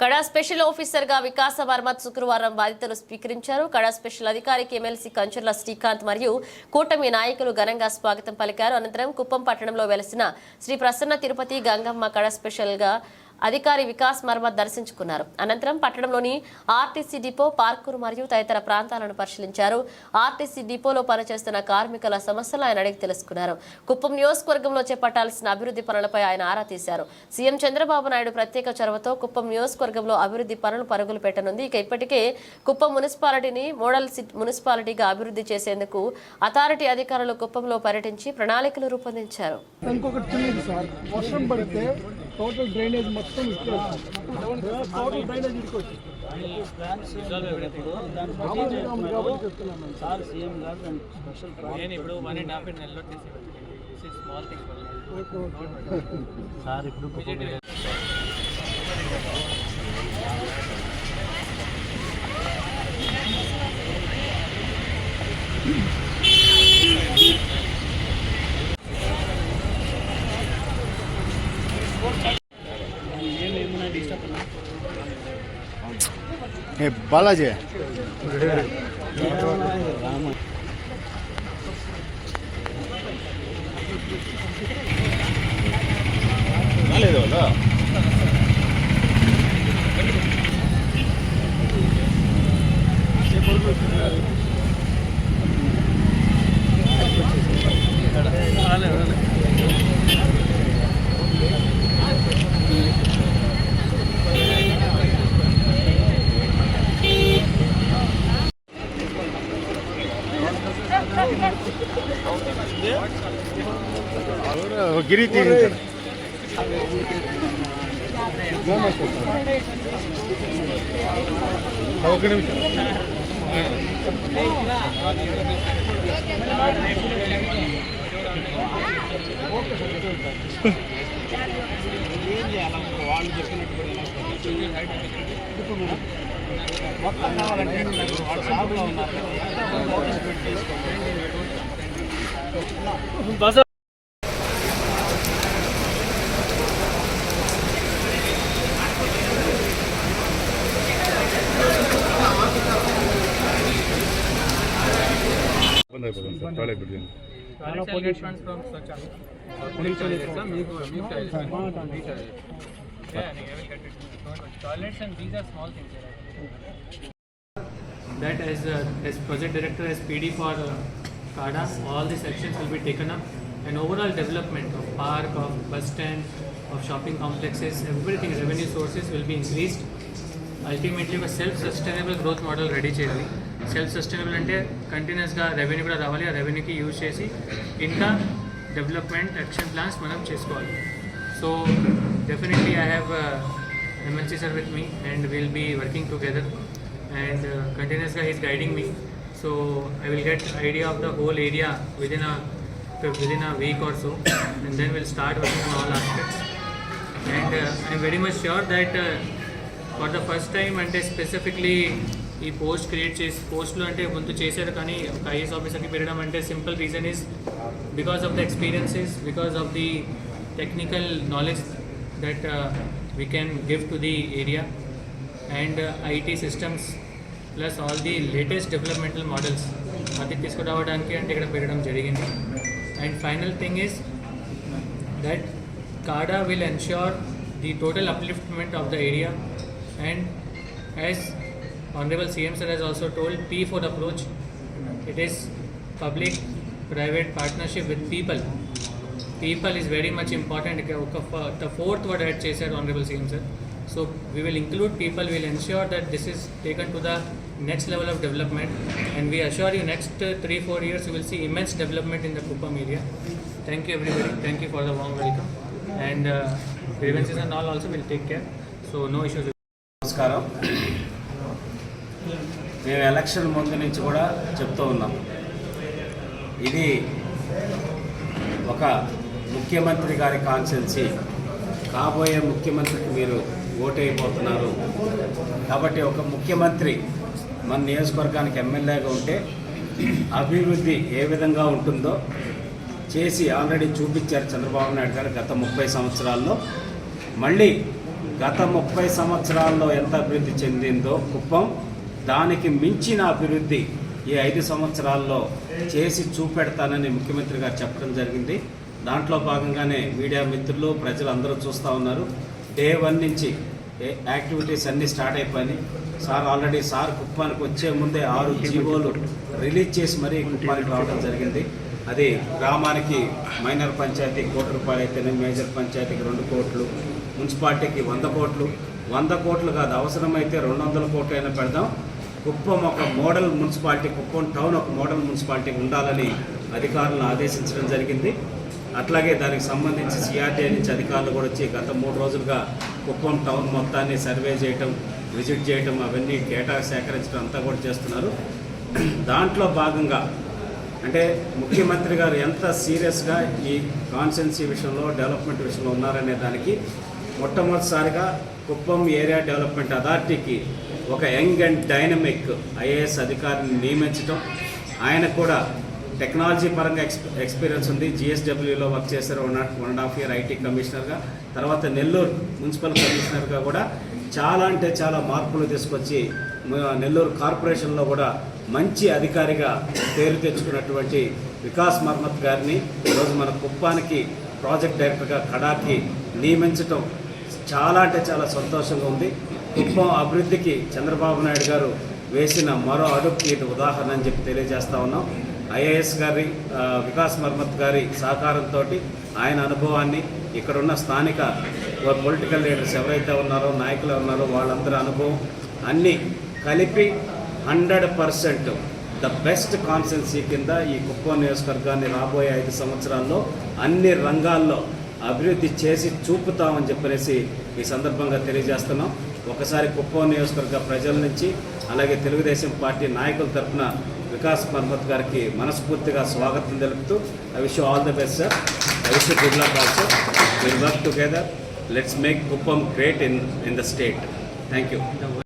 కడా special ఆఫీసర్గా వికాస వర్మ శుక్రవారం బాధితులు స్వీకరించారు. కడా స్పెషల్ అధికారికి ఎమ్మెల్సీ కంచర్ల శ్రీకాంత్ మరియు కూటమి నాయకులు ఘనంగా స్వాగతం పలికారు. అనంతరం కుప్పం పట్టణంలో వెలసిన శ్రీ ప్రసన్న తిరుపతి గంగమ్మ కడా స్పెషల్గా అధికారి వికాస్ మర్మ దర్శించుకున్నారు. అనంతరం పట్టణంలోని ఆర్టీసీ డిపో పార్కులు మరియు తదితర ప్రాంతాలను పరిశీలించారు. ఆర్టీసీ డిపోలో పనిచేస్తున్న కార్మికుల సమస్యలు ఆయన అడిగి తెలుసుకున్నారు. కుప్పం నియోజకవర్గంలో చేపట్టాల్సిన అభివృద్ధి పనులపై ఆయన ఆరా తీశారు. సీఎం చంద్రబాబు నాయుడు ప్రత్యేక చొరవతో కుప్పం నియోజకవర్గంలో అభివృద్ధి పనులు పరుగులు పెట్టనుంది. ఇక ఇప్పటికే కుప్పం మున్సిపాలిటీని మోడల్ మున్సిపాలిటీగా అభివృద్ధి చేసేందుకు అథారిటీ అధికారులు కుప్పంలో పర్యటించి ప్రణాళికలు రూపొందించారు. ఇంకొకటి వర్షం పడితే టోటల్ డ్రైనేజ్ మొత్తం టోటల్ డ్రైనేజ్ సార్ సీఎం గారు దానికి స్పెషల్ నేను ఇప్పుడు వన్ అండ్ హాఫ్ నెలలో చేసి small thing okay okay. Sir ఇప్పుడు हे बालाजी आहे గిరి ఒక నిమిషం వాళ్ళు చెప్పినట్టు కూడా మొత్తం కావాలంటే వాళ్ళు షాప్లో ఉన్నారు బస్ ఇబ్బంది అయిపోతుంది sir toilet building pollution from Swachh మీకు మీకు Toilets and these are small things that as uh, as project director as PD for uh, CADA, all the sections will be taken up and overall development of park, of bus stand, of shopping complexes, everything revenue sources will be increased. Ultimately ఒక self sustainable growth model ready చేయాలి self sustainable అంటే కంటిన్యూస్గా revenue కూడా రావాలి ఆ రెవెన్యూకి use చేసి ఇంకా development action plans మనం చేసుకోవాలి so definitely I have MNC sir with me and will be working together and uh, continuously he's guiding me so i will get idea of the whole area within a within a week or so and then we'll start working on all aspects and uh, i'm very much sure that uh, for the first time అంటే specifically ఈ post create చేసి పోస్ట్లో అంటే ముందు చేశారు కానీ ఒక is ఆఫీసర్కి పెరగడం అంటే simple reason is because of the experiences because of the technical knowledge that we can give to the area and IT systems plus all the latest developmental models అది తీసుకురావడానికి అంటే ఇక్కడ పెరగడం జరిగింది and final thing is that CADA will ensure the total upliftment of the area and as Honorable CM sir has also told P4 approach it is public private partnership with people People is very much important ఒక the fourth word add చేశారు honourable CM sir so we will include people will ensure that this is taken to the next level of development and we assure you next three four years will see immense development in the Kuppam area thank you everybody thank you for the Wang welcome and provinces and all also will take care so no issues నమస్కారం. మేము election ముందు నుంచి కూడా చెప్తూ ఉన్నాం. ఇది ఒక ముఖ్యమంత్రి గారి కాన్సెన్సీ కాబోయే ముఖ్యమంత్రికి మీరు ఓటైపోతున్నారు. కాబట్టి ఒక ముఖ్యమంత్రి మన నియోజకవర్గానికి ఎమ్మెల్యేగా ఉంటే అభివృద్ధి ఏ విధంగా ఉంటుందో చేసి ఆల్రెడీ చూపించారు చంద్రబాబు నాయుడు గారు గత ముప్పై సంవత్సరాల్లో. మళ్ళీ గత ముప్పై సంవత్సరాల్లో ఎంత అభివృద్ధి చెందిందో కుప్పం దానికి మించిన అభివృద్ధి ఈ ఐదు సంవత్సరాల్లో చేసి చూపెడతానని ముఖ్యమంత్రి గారు చెప్పడం జరిగింది. దాంట్లో భాగంగానే మీడియా మిత్రులు ప్రజలు అందరూ చూస్తూ ఉన్నారు. డే వన్ నుంచి యాక్టివిటీస్ అన్నీ స్టార్ట్ అయిపోయినాయి. సార్ ఆల్రెడీ సార్ కుప్పానికి వచ్చే ముందే ఆరు జీవోలు రిలీజ్ చేసి మరీ కుప్పానికి రావడం జరిగింది. అది గ్రామానికి మైనర్ పంచాయతీ కోటి రూపాయలు అయితేనే మేజర్ పంచాయతీకి రెండు కోట్లు మున్సిపాలిటీకి వంద కోట్లు. వంద కోట్లు కాదు అవసరమైతే రెండు వందల కోట్లు అయినా పెడదాం. కుప్పం ఒక మోడల్ మున్సిపాలిటీ కుప్పం టౌన్ ఒక మోడల్ మున్సిపాలిటీ ఉండాలని అధికారులను ఆదేశించడం జరిగింది. అట్లాగే దానికి సంబంధించి సిఆర్టీఐ నుంచి అధికారులు కూడా వచ్చి గత మూడు రోజులుగా కుప్పం టౌన్ మొత్తాన్ని సర్వే చేయటం విజిట్ చేయటం అవన్నీ డేటా సేకరించడం అంతా కూడా చేస్తున్నారు. దాంట్లో భాగంగా అంటే ముఖ్యమంత్రి గారు ఎంత సీరియస్గా ఈ కాన్సెన్సీ విషయంలో డెవలప్మెంట్ విషయంలో ఉన్నారనే దానికి మొట్టమొదటిసారిగా కుప్పం ఏరియా డెవలప్మెంట్ అథారిటీకి ఒక యంగ్ అండ్ డైనమిక్ ఐఏఎస్ అధికారిని నియమించడం ఆయన కూడా టెక్నాలజీ పరంగా ఎక్స్ ఎక్స్పీరియన్స్ ఉంది. జిఎస్డబ్ల్యూలో వర్క్ చేశారు one one and half year IT కమిషనర్గా. తర్వాత నెల్లూరు మున్సిపల్ కమిషనర్గా కూడా చాలా అంటే చాలా మార్పులు తీసుకొచ్చి నెల్లూరు కార్పొరేషన్లో కూడా మంచి అధికారిగా పేరు తెచ్చుకున్నటువంటి వికాస్ మర్మత్ గారిని ఈరోజు మన కుప్పానికి ప్రాజెక్ట్ డైరెక్టర్గా కడాకి నియమించటం చాలా అంటే చాలా సంతోషంగా ఉంది. కుప్పం అభివృద్ధికి చంద్రబాబు నాయుడు గారు వేసిన మరో అడుగుకి ఇది ఉదాహరణ అని చెప్పి తెలియజేస్తా ఉన్నాం. ఐఏఎస్ గారి వికాస్ మర్మత్ గారి సహకారంతో ఆయన అనుభవాన్ని ఇక్కడున్న స్థానిక పొలిటికల్ లీడర్స్ ఎవరైతే ఉన్నారో నాయకులు ఉన్నారో వాళ్ళందరి అనుభవం అన్నీ కలిపి hundred percent the best constituency కింద ఈ కుప్పం నియోజకవర్గాన్ని రాబోయే ఐదు సంవత్సరాల్లో అన్ని రంగాల్లో అభివృద్ధి చేసి చూపుతామని చెప్పనేసి ఈ సందర్భంగా తెలియజేస్తున్నాం. ఒకసారి కుప్పం నియోజకవర్గ ప్రజల నుంచి అలాగే తెలుగుదేశం పార్టీ నాయకుల తరఫున వికాస్ మర్మత్ గారికి మనస్ఫూర్తిగా స్వాగతం తెలుపుతూ I wish all the best sir I wish good luck also will work together let's make Kuppam great in in the state thank you